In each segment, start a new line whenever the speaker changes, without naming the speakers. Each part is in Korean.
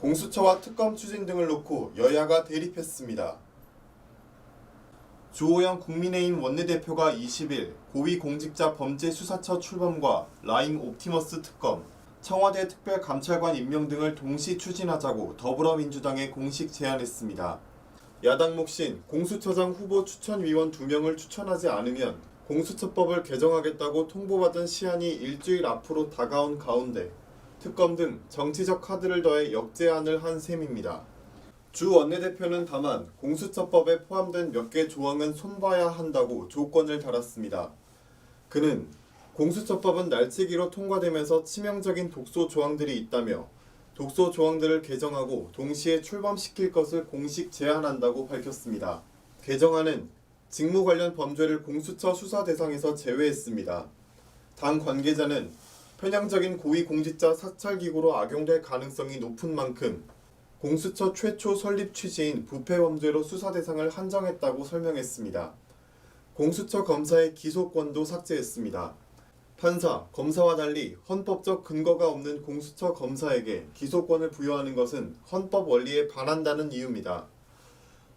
공수처와 특검 추진 등을 놓고 여야가 대립했습니다. 주호영 국민의힘 원내대표가 20일 고위공직자 범죄수사처 출범과 라임 옵티머스 특검, 청와대 특별감찰관 임명 등을 동시 추진하자고 더불어민주당에 공식 제안했습니다. 야당 몫인 공수처장 후보 추천위원 2명을 추천하지 않으면 공수처법을 개정하겠다고 통보받은 시한이 일주일 앞으로 다가온 가운데 특검 등 정치적 카드를 더해 역제안을 한 셈입니다. 주 원내대표는 다만 공수처법에 포함된 몇 개 조항은 손봐야 한다고 조건을 달았습니다. 그는 공수처법은 날치기로 통과되면서 치명적인 독소 조항들이 있다며 독소 조항들을 개정하고 동시에 출범시킬 것을 공식 제안한다고 밝혔습니다. 개정안은 직무 관련 범죄를 공수처 수사 대상에서 제외했습니다. 당 관계자는 편향적인 고위공직자 사찰기구로 악용될 가능성이 높은 만큼 공수처 최초 설립 취지인 부패 범죄로 수사 대상을 한정했다고 설명했습니다. 공수처 검사의 기소권도 삭제했습니다. 판사, 검사와 달리 헌법적 근거가 없는 공수처 검사에게 기소권을 부여하는 것은 헌법 원리에 반한다는 이유입니다.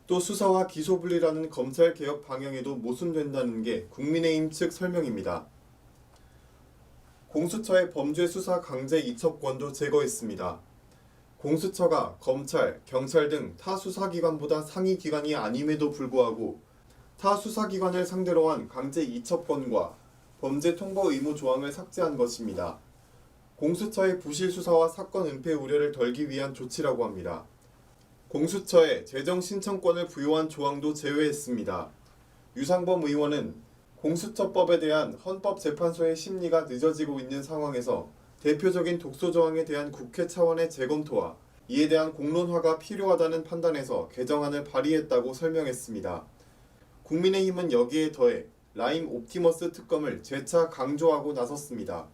또 수사와 기소 분리라는 검찰 개혁 방향에도 모순된다는 게 국민의힘 측 설명입니다. 공수처의 범죄 수사 강제 이첩권도 제거했습니다. 공수처가 검찰, 경찰 등 타 수사기관보다 상위 기관이 아님에도 불구하고 타 수사기관을 상대로 한 강제 이첩권과 범죄 통보 의무 조항을 삭제한 것입니다. 공수처의 부실 수사와 사건 은폐 우려를 덜기 위한 조치라고 합니다. 공수처에 재정 신청권을 부여한 조항도 제외했습니다. 유상범 의원은 공수처법에 대한 헌법재판소의 심리가 늦어지고 있는 상황에서 대표적인 독소 조항에 대한 국회 차원의 재검토와 이에 대한 공론화가 필요하다는 판단에서 개정안을 발의했다고 설명했습니다. 국민의힘은 여기에 더해 라임 옵티머스 특검을 재차 강조하고 나섰습니다.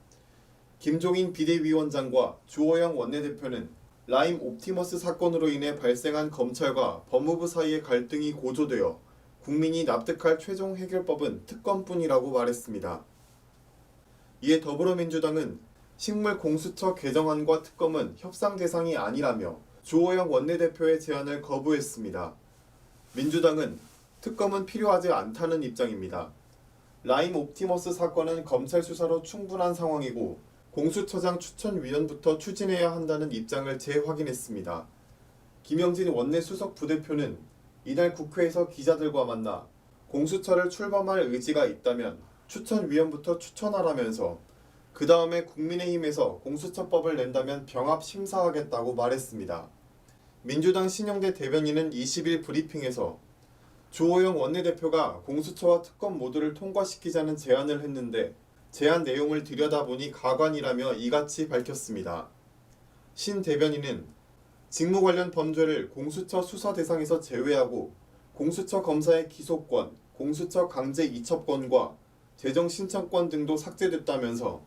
김종인 비대위원장과 주호영 원내대표는 라임 옵티머스 사건으로 인해 발생한 검찰과 법무부 사이의 갈등이 고조되어 국민이 납득할 최종 해결법은 특검뿐이라고 말했습니다. 이에 더불어민주당은 식물 공수처 개정안과 특검은 협상 대상이 아니라며 주호영 원내대표의 제안을 거부했습니다. 민주당은 특검은 필요하지 않다는 입장입니다. 라임 옵티머스 사건은 검찰 수사로 충분한 상황이고 공수처장 추천위원부터 추진해야 한다는 입장을 재확인했습니다. 김영진 원내 수석 부대표는 이날 국회에서 기자들과 만나 공수처를 출범할 의지가 있다면 추천위원부터 추천하라면서 그 다음에 국민의힘에서 공수처법을 낸다면 병합 심사하겠다고 말했습니다. 민주당 신영대 대변인은 20일 브리핑에서 주호영 원내대표가 공수처와 특검 모두를 통과시키자는 제안을 했는데 제안 내용을 들여다보니 가관이라며 이같이 밝혔습니다. 신 대변인은 직무 관련 범죄를 공수처 수사 대상에서 제외하고 공수처 검사의 기소권, 공수처 강제 이첩권과 재정 신청권 등도 삭제됐다면서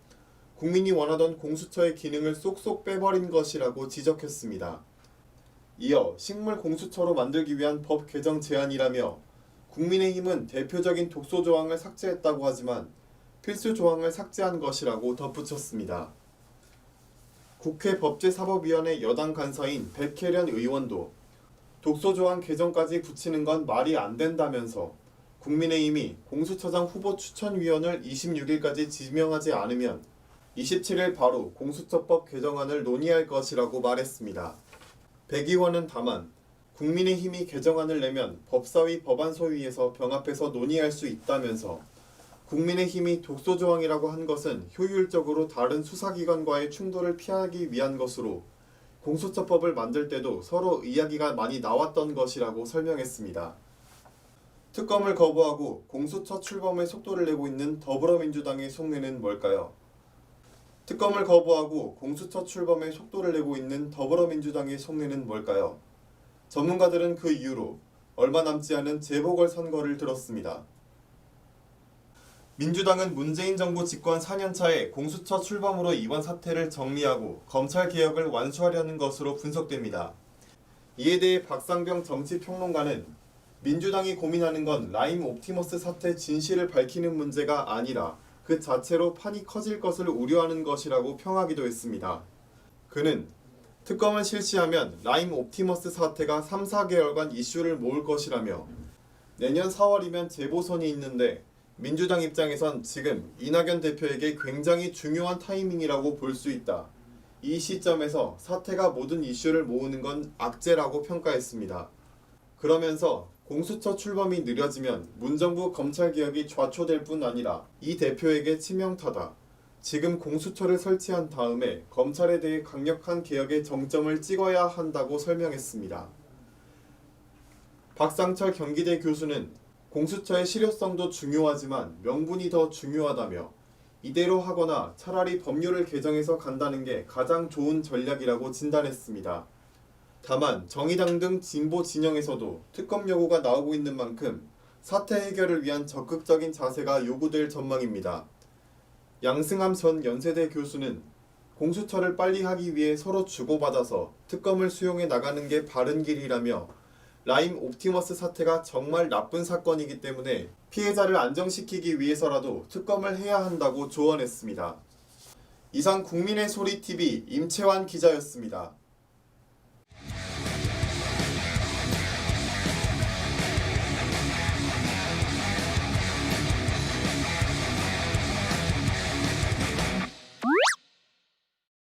국민이 원하던 공수처의 기능을 쏙쏙 빼버린 것이라고 지적했습니다. 이어 식물 공수처로 만들기 위한 법 개정 제안이라며 국민의힘은 대표적인 독소 조항을 삭제했다고 하지만 필수 조항을 삭제한 것이라고 덧붙였습니다. 국회 법제사법위원회 여당 간사인 백혜련 의원도 독소 조항 개정까지 붙이는 건 말이 안 된다면서 국민의힘이 공수처장 후보 추천위원을 26일까지 지명하지 않으면 27일 바로 공수처법 개정안을 논의할 것이라고 말했습니다. 백 의원은 다만 국민의힘이 개정안을 내면 법사위 법안소위에서 병합해서 논의할 수 있다면서 국민의힘이 독소 조항이라고 한 것은 효율적으로 다른 수사기관과의 충돌을 피하기 위한 것으로 공수처법을 만들 때도 서로 이야기가 많이 나왔던 것이라고 설명했습니다. 특검을 거부하고 공수처 출범에 속도를 내고 있는 더불어민주당의 속내는 뭘까요? 특검을 거부하고 공수처 출범에 속도를 내고 있는 더불어민주당의 속내는 뭘까요? 전문가들은 그 이유로 얼마 남지 않은 재보궐 선거를 들었습니다. 민주당은 문재인 정부 집권 4년차에 공수처 출범으로 이번 사태를 정리하고 검찰 개혁을 완수하려는 것으로 분석됩니다. 이에 대해 박상병 정치평론가는 민주당이 고민하는 건 라임 옵티머스 사태 진실을 밝히는 문제가 아니라 그 자체로 판이 커질 것을 우려하는 것이라고 평하기도 했습니다. 그는 특검을 실시하면 라임 옵티머스 사태가 3, 4개월간 이슈를 모을 것이라며 내년 4월이면 재보선이 있는데 민주당 입장에선 지금 이낙연 대표에게 굉장히 중요한 타이밍이라고 볼 수 있다. 이 시점에서 사태가 모든 이슈를 모으는 건 악재라고 평가했습니다. 그러면서 공수처 출범이 느려지면 문정부 검찰 개혁이 좌초될 뿐 아니라 이 대표에게 치명타다. 지금 공수처를 설치한 다음에 검찰에 대해 강력한 개혁의 정점을 찍어야 한다고 설명했습니다. 박상철 경기대 교수는 공수처의 실효성도 중요하지만 명분이 더 중요하다며 이대로 하거나 차라리 법률을 개정해서 간다는 게 가장 좋은 전략이라고 진단했습니다. 다만 정의당 등 진보 진영에서도 특검 요구가 나오고 있는 만큼 사태 해결을 위한 적극적인 자세가 요구될 전망입니다. 양승함 전 연세대 교수는 공수처를 빨리 하기 위해 서로 주고받아서 특검을 수용해 나가는 게 바른 길이라며 라임 옵티머스 사태가 정말 나쁜 사건이기 때문에 피해자를 안정시키기 위해서라도 특검을 해야 한다고 조언했습니다. 이상 국민의 소리 TV 임채환 기자였습니다.